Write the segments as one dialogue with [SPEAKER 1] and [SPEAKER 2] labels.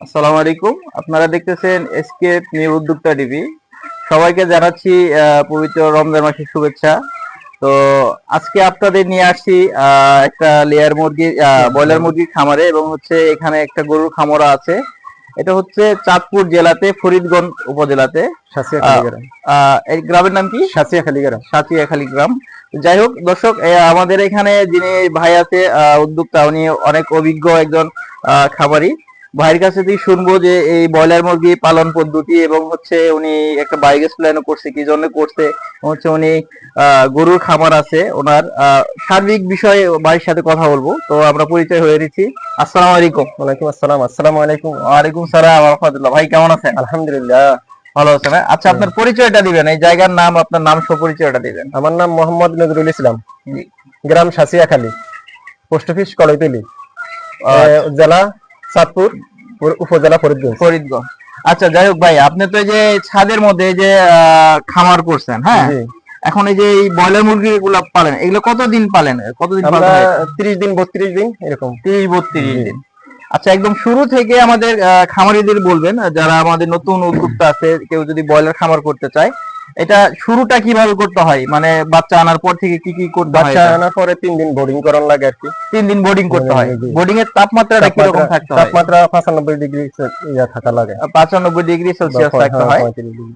[SPEAKER 1] আসসালামু আলাইকুম। আপনারা দেখতেছেন এসকে নিউ উদ্যোক্তা টিভি। সবাইকে জানাচ্ছি পবিত্র রমজান মাসের শুভেচ্ছা। তো আজকে আপনাদের নিয়ে আহ, একটা লেয়ার মুরগি ব্রয়লার মুরগির খামারে এবং হচ্ছে এখানে একটা গরুর খামারও আছে। এটা হচ্ছে চাঁদপুর জেলাতে ফরিদগঞ্জ উপজেলাতে। গ্রামের নাম কি?
[SPEAKER 2] সাসিয়া খালিগ্রাম
[SPEAKER 1] সাঁচিয়াখালী গ্রাম। যাই হোক দর্শক আমাদের এখানে যিনি ভাই আছে আহ, উদ্যোক্তা উনি অনেক অভিজ্ঞ একজন আহ, খামারি। ভাইয়ের কাছে থেকে শুনব যে এই ব্রয়লার মুরগি পালন পদ্ধতি এবং হচ্ছে উনি একটা বায়োগ্যাস প্ল্যানও করছে কি জন্য করছে হচ্ছে উনি আহ, গরুর খামার আছে ওনার। আহ, সার্বিক বিষয়ে ভাইয়ের সাথে কথা বলব তো আমরা পরিচয় হয়ে গেছি আসসালামু আলাইকুম।
[SPEAKER 2] ওয়ালাইকুম আসসালাম। আসসালামু আলাইকুম।
[SPEAKER 1] ওয়ালাইকুম সালাম রহমতুল্লাহ। ভাই কেমন আছেন?
[SPEAKER 2] আলহামদুলিল্লাহ।
[SPEAKER 1] ভালো আছেন হ্যাঁ? আচ্ছা আপনার পরিচয়টা দিবেন এই জায়গার নাম আপনার নাম সহ পরিচয়টা দিবেন।
[SPEAKER 2] আমার নাম মোহাম্মদ নজরুল ইসলাম। গ্রাম সাসিয়াখালী পোস্ট অফিস কলইতলি।
[SPEAKER 1] আচ্ছা।
[SPEAKER 2] জেলা উপ- উপজেলা ফরিদগঞ্জ।
[SPEAKER 1] ফরিদগঞ্জ। আচ্ছা যাই হোক ভাই আপনি তো এই যে ছাদের মধ্যে যে আহ, খামার করছেন হ্যাঁ? এখন এই যে এই ব্রয়লার মুরগি গুলো পালেন এগুলো কতদিন পালেন? কতদিন?
[SPEAKER 2] তিরিশ দিন বত্রিশ দিন এরকম।
[SPEAKER 1] তিরিশ বত্রিশ দিন। আচ্ছা একদম শুরু থেকে আমাদের খামারিদের বলবেন, যারা আমাদের নতুন উদ্যোক্তা আছে, কেউ যদি ব্রয়লার খামার করতে চায় এটা শুরুটা কীভাবে করতে হয়? মানে বাচ্চা আনার পর থেকে কি কি করতে হয়
[SPEAKER 2] বাচ্চা আনার পরে তিন দিন বোর্ডিং করার লাগে আর কি।
[SPEAKER 1] তিন দিন বোর্ডিং করতে হয়। বোর্ডিং এর তাপমাত্রাটা কীরকম থাকতে হয়?
[SPEAKER 2] তাপমাত্রা পঁচানব্বই ডিগ্রি ইয়া থাকা লাগে।
[SPEAKER 1] পঁচানব্বই ডিগ্রি সেলসিয়াস থাকতে হয়।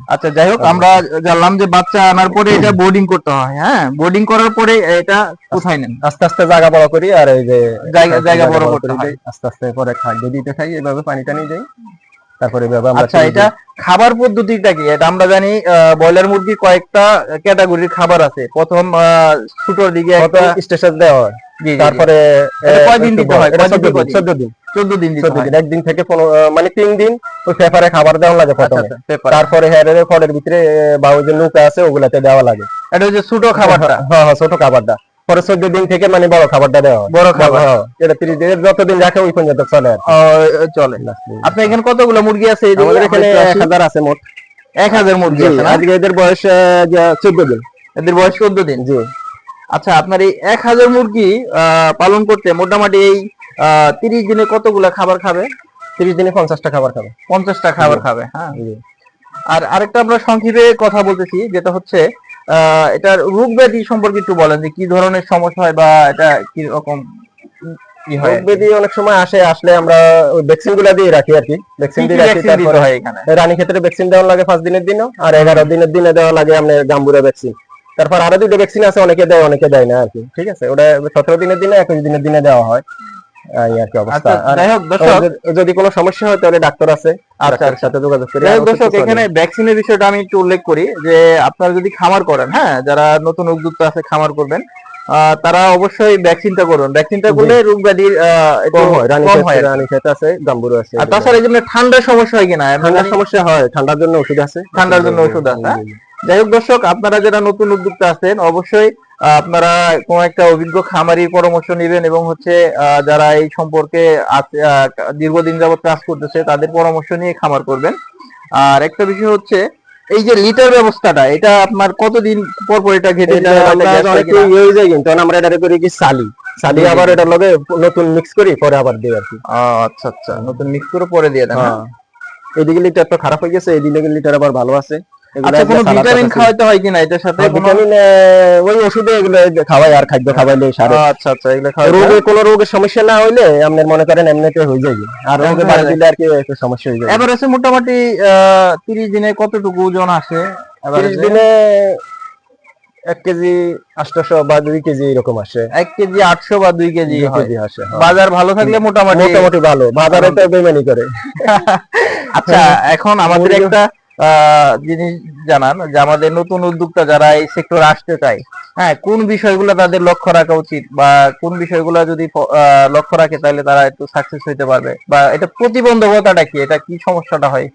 [SPEAKER 1] আচ্ছা যাই হোক আমরা জানলাম যে বাচ্চা আনার পরে এটা বোর্ডিং করতে হয় হ্যাঁ? বোর্ডিং করার পরে এটা কোথায় নেন।
[SPEAKER 2] আস্তে আস্তে জায়গা বড় করি আর এই যে
[SPEAKER 1] জায়গা- জায়গা বড় করতে হয়।
[SPEAKER 2] আস্তে আস্তে পরে খাদ্য দিতে খাই এভাবে পানি টানি দেই। তারপরে
[SPEAKER 1] আচ্ছা এটা খাবার পদ্ধতিটা কি? এটা আমরা জানি ব্রয়লার মুরগির কয়েকটা ক্যাটাগরির খাবার আছে। প্রথম ছোটোর দিকে একটা
[SPEAKER 2] স্টেশন দেওয়া হয়। তারপরে
[SPEAKER 1] কয়দিন দিতে হয়?
[SPEAKER 2] এটা
[SPEAKER 1] কয়দিন
[SPEAKER 2] 14
[SPEAKER 1] কয়দিন?
[SPEAKER 2] দিন 14 দিন।
[SPEAKER 1] চোদ্দ দিন দিতে
[SPEAKER 2] 14 দিন একদিন থেকে মানে তিন দিন ওই পেপারে খাবার দেওয়া লাগে
[SPEAKER 1] আচ্ছা
[SPEAKER 2] প্রথমে
[SPEAKER 1] আচ্ছা
[SPEAKER 2] তারপরে হেয়ারের ফলের ভিতরে বা ওই যে নৌকা আছে ওগুলাতে দেওয়া লাগে।
[SPEAKER 1] এটা হচ্ছে ছোট খাবারটা?
[SPEAKER 2] হ্যাঁ হ্যাঁ ছোট খাবারটা। পরে চোদ্দ দিন থেকে মানে বড় খাবারটা দেওয়া
[SPEAKER 1] বড় খাবার।
[SPEAKER 2] হ্যাঁ, এটা তিরিশ দিনের যতদিন রাখে ওই পর্যন্ত চলে
[SPEAKER 1] চলে। আপনার এখানে কতগুলো মুরগি আছে?
[SPEAKER 2] আমাদের এখানে এক হাজার আছে মোট।
[SPEAKER 1] এক হাজার মুরগি আছে
[SPEAKER 2] আজকে এদের বয়স চোদ্দ দিন।
[SPEAKER 1] এদের বয়স চোদ্দ দিন?
[SPEAKER 2] জি।
[SPEAKER 1] আচ্ছা আপনার এই এক হাজার মুরগি পালন করতে মোটামুটি এই তিরিশ দিনে কতগুলা খাবার খাবে?
[SPEAKER 2] তিরিশ দিনে পঞ্চাশটা খাবার খাবে।
[SPEAKER 1] পঞ্চাশটা খাবার খাবে হ্যাঁ। আর আরেকটা আমরা সংক্ষেপে কথা বলতেছি যেটা হচ্ছে এটার রোগ ব্যাধি সম্পর্কে একটু বলেন যে কি ধরনের সমস্যা হয় বা এটা কি রকম
[SPEAKER 2] অনেক সময় আসে আসলে আমরা ওই ভ্যাকসিনগুলা দিয়ে রাখি আর কি। ভ্যাকসিন দিয়ে রাখি তারপরে
[SPEAKER 1] হয় এখানে?
[SPEAKER 2] রানী ক্ষেত্রে ভ্যাকসিন দেওয়া লাগে পাঁচ দিনের দিনও আর এগারো দিনের দিনে দেওয়া লাগে আপনার গাম্বুরা ভ্যাকসিন তারপর আরও দুটো ভ্যাকসিন আছে অনেকে দেয় অনেকে দেয় না আর কি ঠিক আছে? ওটা সতেরো দিনের দিনে একুশ দিনের দিনে দেওয়া হয়।
[SPEAKER 1] আচ্ছা
[SPEAKER 2] যদি- কোনো সমস্যা হয় তাহলে ডাক্তার আছে।
[SPEAKER 1] আচ্ছা,
[SPEAKER 2] ডাক্তারের সাথে যোগাযোগ করে
[SPEAKER 1] দর্শক এখানে ভ্যাকসিনের বিষয়টা আমি একটু উল্লেখ করি যে আপনারা যদি খামার করেন হ্যাঁ যারা নতুন উদ্যোক্তা আছে খামার করবেন আহ, তারা অবশ্যই ভ্যাকসিনটা করবেন ভ্যাকসিনটা। করলে রোগ ব্যাধির আহ,
[SPEAKER 2] কম হয় রানী
[SPEAKER 1] হয়
[SPEAKER 2] রানী ক্ষেত আছে গাম্বুরু আছে।
[SPEAKER 1] আর তাছাড়া এই জন্য ঠান্ডার সমস্যা হয় কিনা?
[SPEAKER 2] ঠান্ডার সমস্যা হয় ঠান্ডার জন্য ওষুধ আছে।
[SPEAKER 1] ঠান্ডার জন্য ওষুধ আছে, হ্যাঁ? যাই হোক দর্শক আপনারা যারা নতুন উদ্যোক্তা আছেন অবশ্যই আপনারা কোন একটা অভিজ্ঞ খামারির পরামর্শ নেবেন এবং হচ্ছে আহ, যারা এই সম্পর্কে দীর্ঘদিন যাবত কাজ করতেছে তাদের পরামর্শ নিয়ে খামার করবেন। আর একটা বিষয় হচ্ছে এই যে লিটার ব্যবস্থাটা এটা আপনার কতদিন পর পর এটা ঘেটে হয়?
[SPEAKER 2] ইয়ে হয়ে যায় কিন্তু আমরা এটা করি কি সালি। সালি আবার এটা লগে নতুন মিক্স করি পরে আবার দিই আর কি।
[SPEAKER 1] আচ্ছা আচ্ছা। নতুন মিক্স করে পরে দিয়ে দেন হ্যাঁ?
[SPEAKER 2] এদিকে লিটার তো খারাপ হয়ে গেছে এদিকে লিটার আবার ভালো আছে।
[SPEAKER 1] আচ্ছা কোনো ভিটামিন খাওয়াইতে হয় কিনা এটার সাথে?
[SPEAKER 2] হ্যাঁ, ভিটামিন ওই ওষুধে এগুলো খাওয়াই আর খাদ্য খাওয়াইলে সারে।
[SPEAKER 1] আচ্ছা আচ্ছা এগুলো খাওয়াইতে হয়?
[SPEAKER 2] রোগে কোনো রোগের সমস্যা না হইলে আপনার মনে করেন এমনিতে হয়ে যায়। আর রোগে বাড়ি দিলে আর কি একটু সমস্যা হয়ে যায়।
[SPEAKER 1] এভারেজে মোটামুটি আহ, তিরিশ দিনে কতটুকু ওজন আসে?
[SPEAKER 2] তিরিশ
[SPEAKER 1] average এ?
[SPEAKER 2] দিনে এক কেজি আটশো বা দুই কেজি এরকম আসে।
[SPEAKER 1] এক কেজি আটশো বা দুই কেজি
[SPEAKER 2] কেজি আসে হ্যাঁ।
[SPEAKER 1] বাজার ভালো থাকলে মোটামুটি
[SPEAKER 2] মোটামুটি ভালো। বাজারে তো বেমানি করে।
[SPEAKER 1] আচ্ছা এখন আমাদের একটা জিনিস জানান যে আমাদের নতুন উদ্যোক্তা যারা এই সেক্টর আসতে চায় হ্যাঁ কোন বিষয়গুলো তাদের লক্ষ্য রাখা উচিত বা কোন বিষয়গুলো যদি লক্ষ্য রাখে তাহলে তারা একটু সাকসেস হইতে পারবে বা এটা প্রতিবন্ধকতাটা কি? এটা কি সমস্যাটা হয়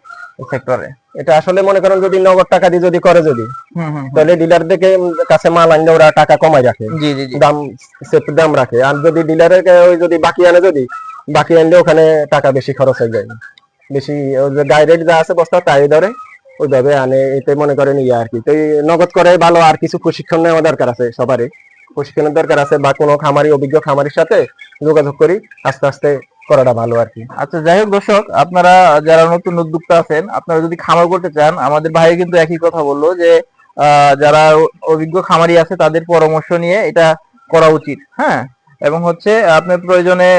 [SPEAKER 1] সেক্টরে
[SPEAKER 2] এটা আসলে মনে করেন যদি নগদ টাকা দিয়ে যদি করে যদি। তাহলে ডিলার দেখে কাছে মাল আনলে ওরা টাকা কমাই রাখে।
[SPEAKER 1] জি জি জি।
[SPEAKER 2] দাম সেফ দাম রাখে। আর যদি ডিলারের ওই যদি বাকি আনে যদি বাকি আনলে ওখানে টাকা বেশি খরচ হয়ে যায়। বেশি ডাইরেক্ট যা আছে বস্তা তাই ধরে ওইভাবে আনে, এতে মনে করেন ইয়ে আর কি। তো নগদ করে ভালো আর কিছু প্রশিক্ষণ নেওয়া দরকার আছে সবারই। প্রশিক্ষণের দরকার আছে বা কোনো খামারি, অভিজ্ঞ খামারির সাথে যোগাযোগ করি, আস্তে আস্তে করাটা ভালো আর কি।
[SPEAKER 1] আচ্ছা যাই হোক দর্শক, আপনারা যারা নতুন উদ্যোক্তা আছেন, আপনারা যদি খামার করতে চান, আমাদের ভাই কিন্তু একই কথা বলল যে যারা অভিজ্ঞ খামারি আছে, তাদের পরামর্শ নিয়ে এটা করা উচিত হ্যাঁ? এবং হচ্ছে আপনি প্রয়োজনে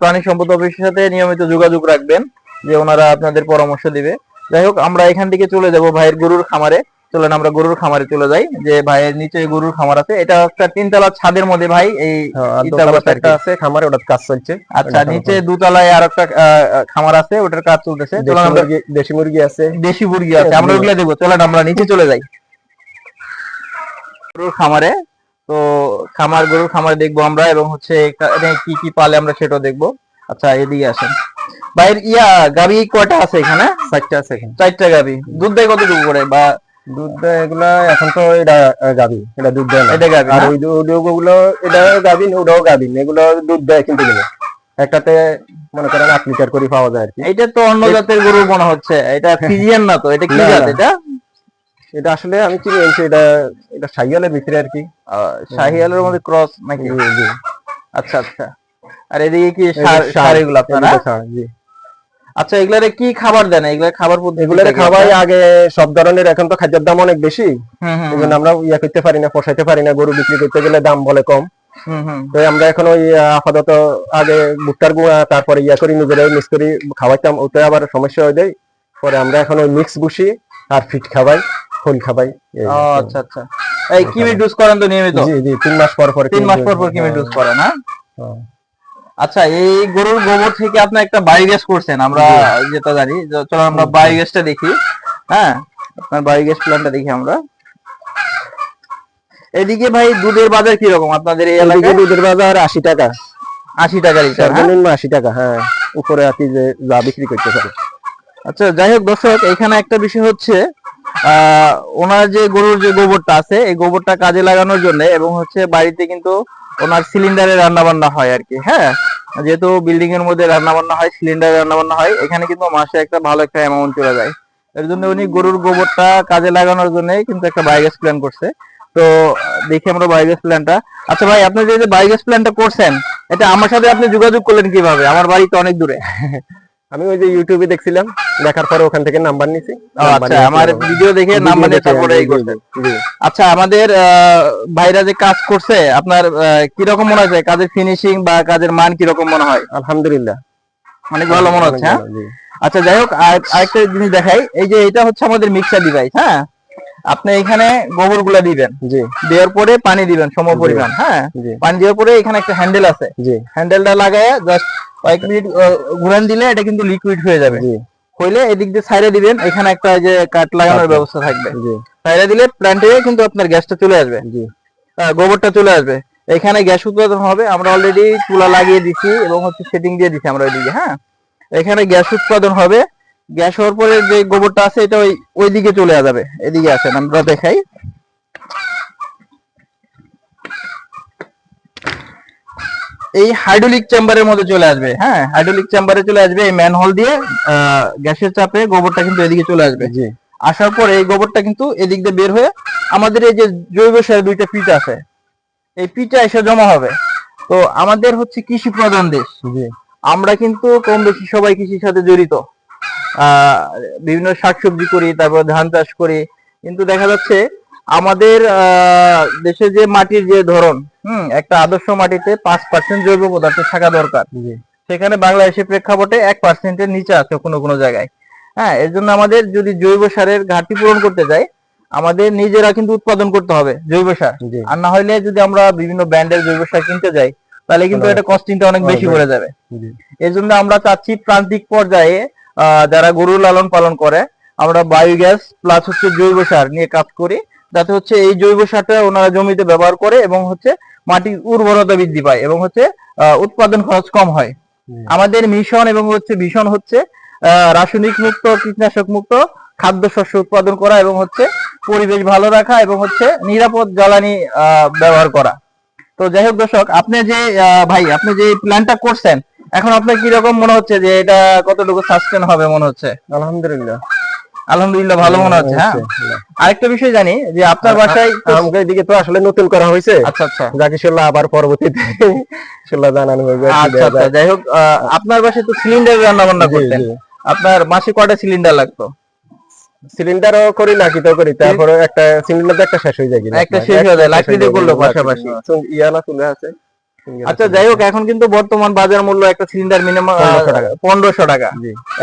[SPEAKER 1] প্রাণী সম্পদ অফিসের সাথে নিয়মিত যোগাযোগ রাখবেন, যে ওনারা আপনাদের পরামর্শ দিবে। যাই হোক আমরা এখান থেকে চলে যাব ভাইয়ের গরুর খামারে। চলেন আমরা গরুর খামারে চলে যাই। যে ভাইয়ের নিচে গরুর খামার আছে। এটা একটা তিনতলা ছাদের মধ্যে ভাই এই
[SPEAKER 2] হ্যাঁ। একটা আছে খামারে ওটার কাজ চলছে।
[SPEAKER 1] আচ্ছা নিচে দুতলায় আর একটা খামার আছে ওটার কাজ চলতেছে।
[SPEAKER 2] দেশি
[SPEAKER 1] চলেন আমরা
[SPEAKER 2] মুরগি দেশি মুরগি আছে।
[SPEAKER 1] দেশি মুরগি আছে আমরা ওগুলো দেখব। চলেন আমরা নিচে চলে যাই। গরুর খামারে তো খামার গরুর খামারে দেখব আমরা এবং হচ্ছে কি কি পালে আমরা সেটাও দেখব। আচ্ছা এদিকে আসেন। বাইর ইয়া গাবি কয়টা আছে এখানে?
[SPEAKER 2] চারটা আছে এখানে।
[SPEAKER 1] চারটা গাবি। দুধ দেয় কতটুকু করে? বা
[SPEAKER 2] দুধ দেয় এগুলা এখন তো এটা গাভী এটা দুধ দেয়
[SPEAKER 1] এটা গাবি
[SPEAKER 2] আর ওই ওগুলো এটা গাভিন ওটাও গাভিন এগুলো দুধ দেয় কিন্তু গেলে একটাতে মনে করেন আট লিটার করে পাওয়া যায় আর কি।
[SPEAKER 1] এইটা তো অন্য জাতের গরু মনে হচ্ছে। এটা ফিজিয়ান না তো? এটা কি জাত এটা?
[SPEAKER 2] এটা আসলে আমি কি আনছি এটা এটা সাইয়ালের ভিতরে আর কি।
[SPEAKER 1] শাহিয়ালের মধ্যে ক্রস নাকি। আচ্ছা আচ্ছা। আর এদিকে কি সার সার এগুলো আপনারা?
[SPEAKER 2] জি।
[SPEAKER 1] আচ্ছা এগুলারে কি খাবার দেন? এগুলার খাবার
[SPEAKER 2] এগুলোর খাওয়াই আগে সব ধরনের এখন তো খাদ্যের দাম অনেক বেশি।
[SPEAKER 1] হুম হুম
[SPEAKER 2] আমরা ইয়া করতে পারি না পোষাইতে পারি না গরু বিক্রি করতে গেলে দাম বলে কম। তো আমরা এখন ওই আপাতত আগে ভুট্টার গুঁড়া তারপরে ইয়া করি নিজেরাই মিক্স করি খাওয়াইতাম ওতে আবার সমস্যা হয়ে যায়। পরে আমরা এখন ওই মিক্স বসি আর ফিট খোল খাওয়াই এই।
[SPEAKER 1] ও আচ্ছা আচ্ছা। এই কিমি ডুজ করেন তো নিয়মিত?
[SPEAKER 2] জি জি তিন মাস পর পর
[SPEAKER 1] তিন মাস পর পর কিমি ডুজ করেন হ্যাঁ?
[SPEAKER 2] হ্যাঁ।
[SPEAKER 1] আচ্ছা এই গরুর গোবর থেকে আপনি একটা বায়োগ্যাস করছেন আমরা যেটা জানি চলো আমরা বায়োগ্যাসটা দেখি হ্যাঁ? আপনার বায়োগ্যাস প্ল্যানটা দেখি আমরা। এদিকে ভাই দুধের বাজার কি রকম আপনাদের এই এলাকায়?
[SPEAKER 2] দুধের বাজার আশি টাকা।
[SPEAKER 1] আশি টাকা লিটার হ্যাঁ?
[SPEAKER 2] সর্বনিম্ন আশি টাকা হ্যাঁ। উপরে কি যে যা বিক্রি করতে পারে
[SPEAKER 1] আচ্ছা যাই হোক দর্শক এখানে একটা বিষয় হচ্ছে ওনার যে গরুর যে গোবরটা আছে, এই গোবরটা কাজে লাগানোর জন্য এবং হচ্ছে বাড়িতে কিন্তু ওনার সিলিন্ডারে রান্না বান্না হয় আর কি হ্যাঁ? যেহেতু বিল্ডিং এর মধ্যে রান্না বান্না হয়, সিলিন্ডারে রান্না বান্না হয়, এখানে কিন্তু মাসে একটা ভালো একটা অ্যামাউন্ট চলে যায়। এর জন্য উনি গরুর গোবরটা কাজে লাগানোর জন্য কিন্তু একটা বায়োগ্যাস প্ল্যান করছে। তো দেখি আমরা বায়োগ্যাস প্ল্যানটা আচ্ছা ভাই, আপনি যে বায়োগ্যাস প্ল্যানটা করছেন, এটা আমার সাথে আপনি যোগাযোগ করলেন কীভাবে? আমার বাড়ি তো অনেক দূরে।
[SPEAKER 2] আমি ওই যে ইউটিউবে দেখছিলাম দেখার পরে ওখান থেকে নাম্বার নিছি।
[SPEAKER 1] আচ্ছা আমার ভিডিও দেখে নাম্বার নিয়ে তারপরে এই করছেন। আচ্ছা আমাদের আহ, ভাইরা যে কাজ করছে আপনার কি রকম মনে হয় কাজের ফিনিশিং বা কাজের মান কি রকম মনে হয়?
[SPEAKER 2] আলহামদুলিল্লাহ।
[SPEAKER 1] অনেক ভালো মনে হচ্ছে হ্যাঁ। আচ্ছা যাই হোক আর- আরেকটা জিনিস দেখাই। এই যে এটা হচ্ছে আমাদের মিক্সার ডিভাইস হ্যাঁ? আপনি এখানে গোবরগুলা দিবেন।
[SPEAKER 2] জি।
[SPEAKER 1] দেওয়ার পরে পানি দিবেন সম পরিমাণ হ্যাঁ? পানি দেওয়ার পরে এখানে একটা হ্যান্ডেল আছে।
[SPEAKER 2] জি।
[SPEAKER 1] হ্যান্ডেলটা লাগায় জাস্ট কয়েক মিনিট ঘুরান দিলে এটা কিন্তু লিকুইড হয়ে যাবে। হইলে এদিক দিয়ে সাইডে দিবেন এখানে একটা যে কাঠ লাগানোর। ব্যবস্থা থাকবে। সাইডে দিলে প্ল্যান্টে কিন্তু আপনার গ্যাসটা চলে আসবে। গোবরটা চলে আসবে। এখানে গ্যাস উৎপাদন হবে আমরা অলরেডি চুলা লাগিয়ে দিছি এবং হচ্ছে সেটিং দিয়ে দিছি আমরা ওইদিকে হ্যাঁ? এখানে গ্যাস উৎপাদন হবে গ্যাস হওয়ার পরে যে গোবরটা আছে এটা ওই ওইদিকে চলে যাবে। এদিকে আসেন আমরা দেখাই। এই হাইড্রোলিক চেম্বারের মধ্যে চলে আসবে হ্যাঁ? হাইড্রোলিক চেম্বারে চলে আসবে এই ম্যানহোল দিয়ে গ্যাসের চাপে গোবরটা কিন্তু এদিকে চলে আসবে।
[SPEAKER 2] জি।
[SPEAKER 1] আসার পর এই গোবরটা কিন্তু এদিক দিয়ে বের হয়ে আমাদের এই যে জৈব সারের দুইটা পিট আছে এই পিঠে এসে জমা হবে। তো আমাদের হচ্ছে কৃষি প্রধান দেশ।
[SPEAKER 2] জি।
[SPEAKER 1] আমরা কিন্তু কম বেশি সবাই কৃষির সাথে জড়িত। বিভিন্ন শাকসবজি করি তারপর ধান চাষ করি। কিন্তু দেখা যাচ্ছে আমাদের আহ, দেশে যে মাটির যে ধরন হুম একটা আদর্শ মাটিতে পাঁচ পার্সেন্ট জৈব পদার্থ থাকা দরকার। সেখানে বাংলাদেশের প্রেক্ষাপটে এক পার্সেন্টের নিচে আছে কোনো কোনো জায়গায়। হ্যাঁ এর জন্য আমাদের যদি জৈব সারের ঘাটতি পূরণ করতে যাই আমাদের নিজেরা কিন্তু উৎপাদন করতে হবে জৈব সার। আর না হলে যদি আমরা বিভিন্ন ব্র্যান্ডের জৈব সার কিনতে যাই তাহলে কিন্তু এটা কস্টিংটা অনেক বেশি পড়ে যাবে। এই জন্য আমরা চাচ্ছি প্রান্তিক পর্যায়ে যারা গরু লালন পালন করে আমরা বায়োগ্যাস প্লাস হচ্ছে জৈব সার নিয়ে কাজ করি। যাতে হচ্ছে এই জৈব সারটা ওনারা জমিতে ব্যবহার করে এবং হচ্ছে মাটির উর্বরতা বৃদ্ধি পায় এবং হচ্ছে উৎপাদন খরচ কম হয়। আমাদের মিশন এবং হচ্ছে ভীষণ হচ্ছে আহ, রাসায়নিক মুক্ত কীটনাশক মুক্ত খাদ্য শস্য উৎপাদন করা এবং হচ্ছে পরিবেশ ভালো রাখা এবং হচ্ছে নিরাপদ জ্বালানি আহ, ব্যবহার করা। তো যাই হোক দর্শক আপনি যে আহ, ভাই আপনি যে প্ল্যানটা করছেন এখন আপনার কি রকম মনে হচ্ছে যে এটা কতটুকু সাস্টেন হবে মনে হচ্ছে?
[SPEAKER 2] আলহামদুলিল্লাহ।
[SPEAKER 1] আলহামদুলিল্লাহ ভালো মনে হচ্ছে হ্যাঁ? আরেকটা বিষয় জানি যে আপনার বাসায়
[SPEAKER 2] আমাকে এদিকে তো আসলে নতুন করা হয়েছে।
[SPEAKER 1] আচ্ছা আচ্ছা।
[SPEAKER 2] যাকে ইনশাল্লাহ আবার পরবর্তীতে ইনশাল্লাহ জানানো হবে।
[SPEAKER 1] আচ্ছা আচ্ছা যাই হোক আপনার বাসায় তো সিলিন্ডার রান্না বান্না করতেন। আপনার মাসে কয়টা সিলিন্ডার লাগতো?
[SPEAKER 2] সিলিন্ডারও করি না কিতাও করি। তারপরে একটা সিলিন্ডার একটা শেষ হয়ে যায়
[SPEAKER 1] একটা শেষ হয়ে যায়, লাকড়ি দিয়ে করল পাশাপাশি।
[SPEAKER 2] চুন- ইয়া চুলে আছে।
[SPEAKER 1] আচ্ছা যাই হোক এখন কিন্তু বর্তমান বাজার মূল্য একটা সিলিন্ডার মিনিমাম পনেরোশো টাকা।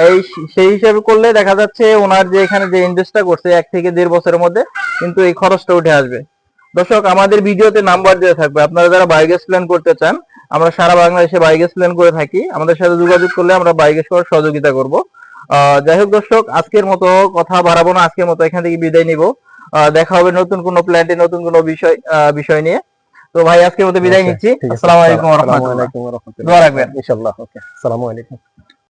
[SPEAKER 1] এই সেই হিসাবে করলে দেখা যাচ্ছে ওনার যে এখানে যে ইনভেস্টটা করছে এক থেকে দেড় বছরের মধ্যে কিন্তু এই খরচটা উঠে আসবে। দর্শক আমাদের ভিডিওতে নাম্বার দেওয়া থাকবে। আপনারা যারা বায়োগ্যাস প্ল্যান করতে চান আমরা সারা বাংলাদেশে বায়োগ্যাস প্ল্যান করে থাকি। আমাদের সাথে যোগাযোগ করলে আমরা বায়োগ্যাস করার সহযোগিতা করব। আহ, যাই হোক দর্শক আজকের মতো কথা বাড়াবো না। আজকের মতো এখান থেকে বিদায় নিব। দেখা হবে নতুন কোনো প্ল্যান্টে নতুন কোনো বিষয় বিষয় নিয়ে। তো ভাই আজকের মতো বিদায়
[SPEAKER 2] আচ্ছা,
[SPEAKER 1] নিচ্ছি। আসসালামু আলাইকুম ওয়া
[SPEAKER 2] আসসালামু
[SPEAKER 1] রাহমাতুল্লাহ
[SPEAKER 2] আলাইকুম ওয়া রাহমাতুল্লাহ।
[SPEAKER 1] দোয়া রাখবেন
[SPEAKER 2] ইনশাআল্লাহ ওকে আসসালামু আলাইকুম